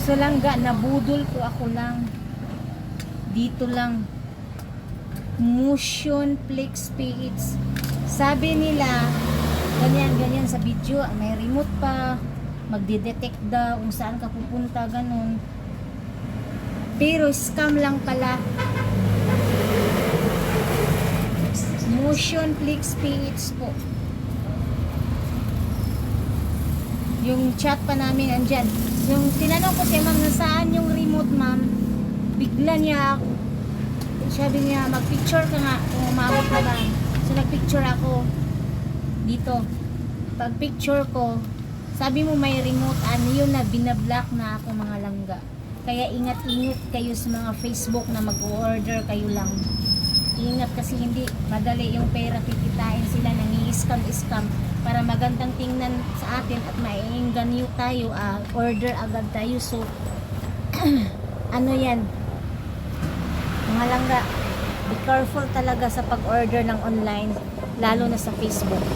Sa langga, nabudol ko ako lang. Dito lang. Motion Flex PH. Sabi nila, ganyan, ganyan sa video, may remote pa, magdidetect daw kung saan ka pupunta, ganun. Pero scam lang pala. Motion Flex PH po. Yung chat pa namin andyan. Yung tinanong ko siya, ma'am, nasaan yung remote, ma'am? Bigla niya, sabi niya, mag-picture ka nga kung umabot na ba. So, nag-picture ako dito. Pag picture ko, sabi mo may remote, ano yun na, binablock na ako mga langga. Kaya ingat-ingat kayo sa mga Facebook na mag-order kayo lang. Ingat kasi hindi madali yung pera kikitain sila nangi-scam-scam para magandang tingnan sa atin at maiinganyo tayo, ah, order agad tayo. So, ano yan? Mga langga, be careful talaga sa pag-order ng online, lalo na sa Facebook.